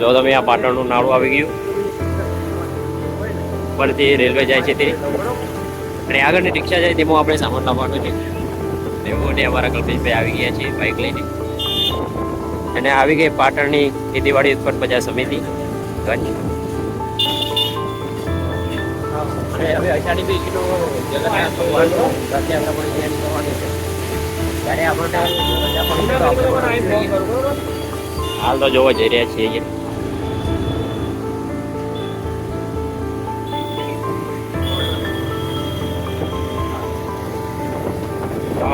જો તમે આ પાટણનું નાળું આવી ગયું. પરથી રેલવે જાય છે તે. અને આગળની રિક્ષા જાય તેમાં આપણે સામાન લાવવાનો છે. તેઓ ને અમારા કલ્પેશભાઈ આવી ગયા છે બાઇક લઈને. અને આવી ગઈ પાટણની ખેતીવાડી ઉત્પન્ન બજાર સમિતિ. કચ્છ અને હવે અષાઢી બીજનો જગન્નાથ ભગવાનનો રથયાત્રા પણ કરવાની છે. ત્યારે આપણને રજા પણ તો આપણે હાલ તો જોવા જઈ રહ્યા છીએ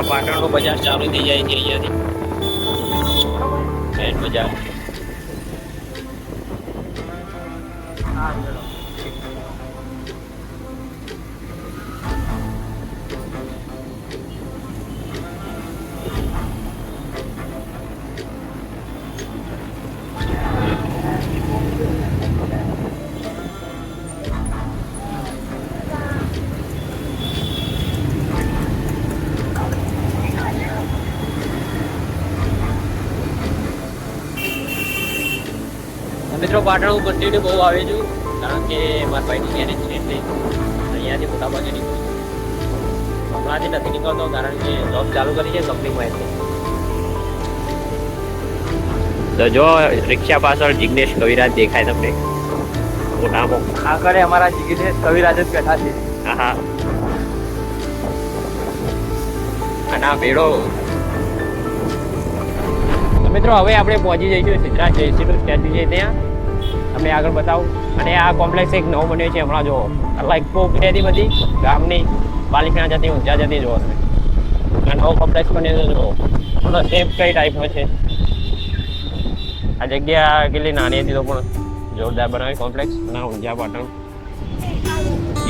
પાટણનું બજાર ચાલુ થઈ જાય છે અહીંયાથી. મેન બજાર. મિત્રો પાટણ હું કન્ટિન્યુ બહુ આવે છું કારણ કે મારા ભાઈની મેરેજ છે એટલે અહીંયાથી મોટા ભાગે નીકળું હમણાંથી નથી નીકળતો કારણ કે જોબ ચાલુ કરી છે કંપનીમાં એટલે. તો જો રિક્ષા પાછળ જિગ્નેશ કવિરાજ દેખાય તમને. મોટામાં આગળ અમારા જિગ્નેશ કવિરાજ જ બેઠા છે. હા હા. અને આ ભેડો તો મિત્રો હવે આપણે પહોંચી જઈશું સિદ્ધરાજ જયસિંહનું સ્ટેચ્યુ છે ત્યાં. તમને આગળ બતાવું. અને આ કોમ્પ્લેક્સ એક નવો બન્યો છે હમણાં જો લાઈક રહેતી બધી. ગામની પાલિકાના જતી, ઊંઝા જતી જો તમે. નવો કોમ્પ્લેક્સ બન્યો છે જો થોડો શેપ કઈ ટાઈપનો છે. આ જગ્યા કેટલી નાની હતી તો પણ જોરદાર બનાવી કોમ્પ્લેક્સ આ ઊંઝા પાટણ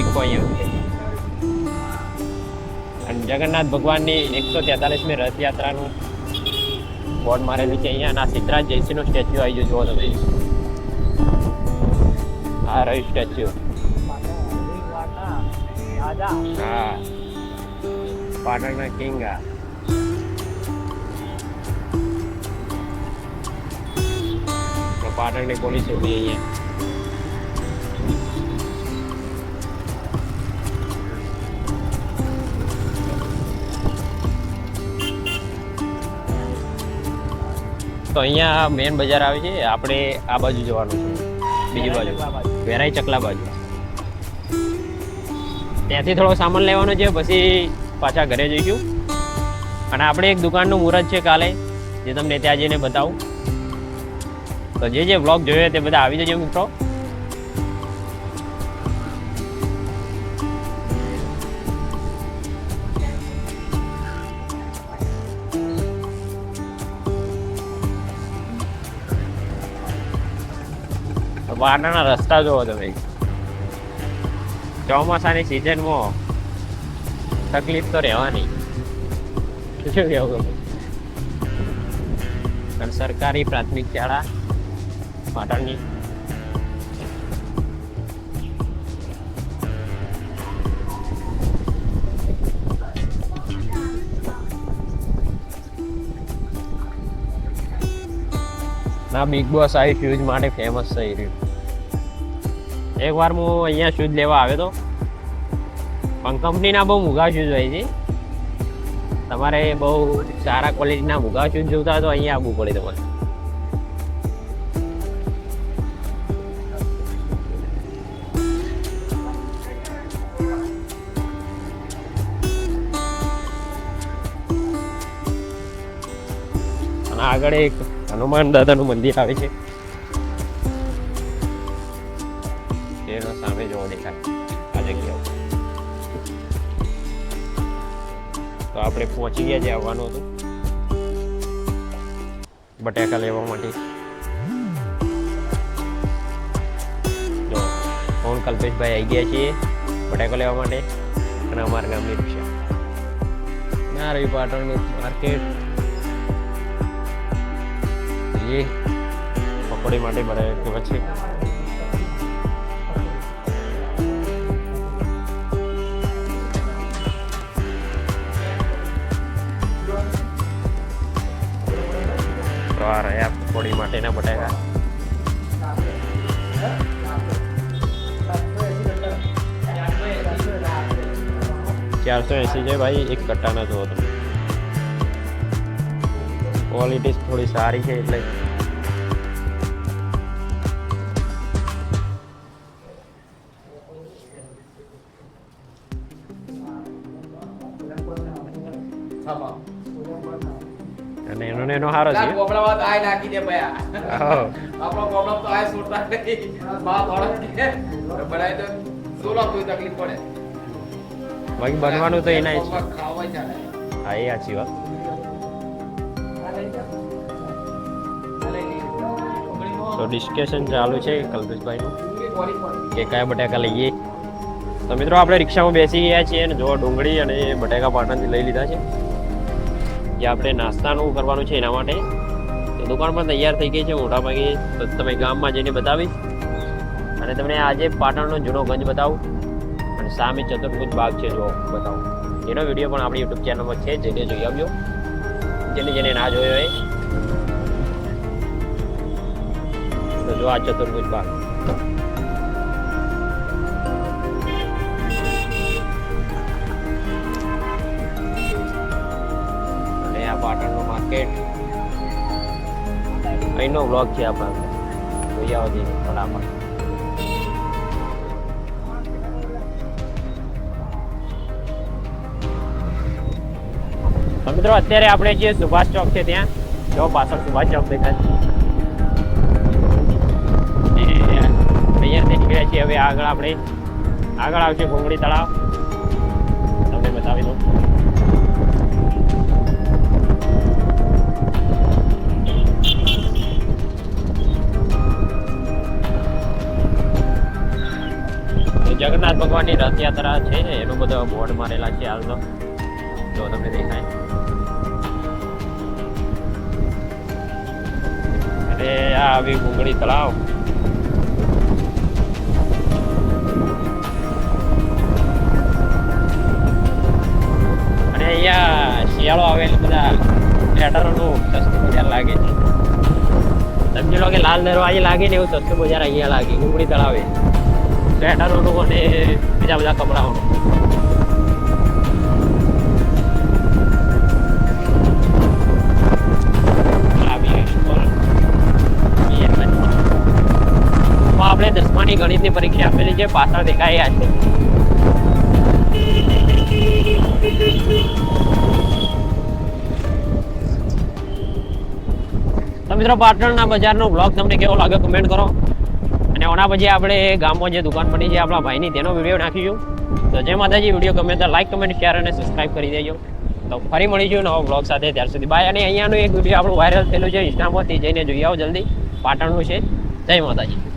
ઇકો અહીંયા. અને જગન્નાથ ભગવાનની એકસો તેતાલીસમી રથયાત્રાનું બોર્ડ મારેલું છે અહીંયા. અને સિદ્ધરાજ જયસિંહનું સ્ટેચ્યુ આવી ગયું જુઓ તમે. આ રહી સ્ટેચ્યુ. હા. પાટણના કિંગ. પાટણની પોલીસ ઊભી અહીંયા. તો અહીંયા મેન બજાર આવે છે. આપણે આ બાજુ જવાનું છે. બીજી બાજુ. વેરાઈ ચકલા બાજુ. ત્યાંથી થોડો સામાન લેવાનો છે, પછી પાછા ઘરે જઈશું. અને આપણે એક દુકાનનું મુહૂર્ત છે કાલે, જે તમને ત્યાં જઈને બતાવું. તો જે જે બ્લોગ જોયો તે બધા આવી જજો મિત્રો. બહારના રસ્તા જોવો તમે ચોમાસાની સિઝનમાં તકલીફ તો રહેવાની શું કહેવું તમે અને સરકારી પ્રાથમિક શાળા પાટણની ના બિગ બોસ આવી શૂઝ માટે ફેમસ થઈ રહ્યું એક વાર હું અહીંયા શૂઝ લેવા આવ્યો હતો પણ કંપનીના બહુ મૂગા શૂઝ હોય છે. તમારે બહુ સારા ક્વોલિટીના મૂગા શૂઝ જોતા તો અહીંયા આવવું પડે તમારે. આગળ એક હનુમાન દાદાનું મંદિર આવે છે. તો આપણે પહોંચી ગયા જે આવવાનું હતું. બટાકા લેવા માટે. ફોન કલ્પેશભાઈ આવી ગયા છીએ બટાકા લેવા માટે અને અમારા ગામની રિક્ષા. ના રહી પાટણનું માર્કેટ. એ, પકોડી માટે બનાવે છે તો આ રહ્યા પકોડી માટેના બટાકા. ચારસો એંસી છે ભાઈ, એક કટ્ટાના જુઓ તમે. ક્વોલિટી થોડી સારી છે એટલે ને સારો છે ના, ગોબડામાં તો આય નાખી દે ભયા. આપણો પ્રોબ્લેમ તો આય સુરતા નહીં. બા થોડો કે બનાવી દે. શું લાગતું તકલીફ પડે. બાકી બનવાનું તો એના જ ખાવાય ચાલે. હા એ સાચી વાત તો ડિસ્કશન ચાલુ છે કલ્પેશભાઈનું. કે કયા બટાકા લઈએ તો મિત્રો આપણે રિક્ષામાં બેસી ગયા છીએ અને જો ડુંગળી અને બટાકા પાટણથી લઈ લીધા છે જે આપણે નાસ્તાનું કરવાનું છે એના માટે. તો દુકાન પણ તૈયાર થઈ ગઈ છે. મોટાભાગે તો તમે ગામમાં જઈને બતાવીશ. અને તમને આજે પાટણનો જૂનો ગંજ બતાવું. અને સામે ચતુર્ભુજ બાગ છે, જો બતાવું. એનો વીડિયો પણ આપણી યુટ્યુબ ચેનલમાં છે જેને જોઈ આવ્યો જેને જેને ના જોયો એ તો જો આ ચતુર્ભુજ બાગ. માર્કેટ અહીંનો બ્લોગ છે આપણા જોઈ આવો ફટાફટ. મિત્રો, અત્યારે આપણે જે સુભાષ ચોક છે ત્યાં, જો પાછળ સુભાષ ચોક દેખાય. અહીંયાથી નીકળ્યા છીએ. હવે આગળ આપણે, આગળ આવશે ભૂંગળી તળાવ. જગન્નાથ અત્યારે છે, એનો બધો બોર્ડ મારેલા છે હાલ તો. જો તમને દેખાય. અને આ આવી ઘૂંગળી તળાવ અને અહીંયા શિયાળો આવે એટલે બધા થિયેટરોનું સસ્તું બજાર લાગે છે. સમજી લો કે લાલ દરવાજે લાગે ને એવું સસ્તું બજાર અહીંયા લાગે ઘૂંગળી તળાવે સ્વેટરોનું અને બીજા બધા કપડાઓનું આપણે દસમાની ગણિતની પરીક્ષા આપેલી છે પાછળ દેખાય છે તો મિત્રો પાટણના બજારનો બ્લોગ તમને કેવો લાગે કમેન્ટ કરો અને ઓના પછી આપણે ગામમાં જે દુકાન પડી છે આપણા ભાઈની, તેનો વીડિયો નાખીશું. તો જે માતાજી, વીડિયો ગમે તો લાઈક કમેન્ટ શેર અને સબસ્ક્રાઇબ કરી દેજો. તો ફરી મળીશું નવો બ્લોગ સાથે. ત્યાર સુધી બાય અને અહીંયાનું એક વીડિયો આપણું વાયરલ થયેલું છે ઇન્સ્ટામાંથી જઈને જોઈ આવો જલ્દી. પાટણનું છે. જય માતાજી.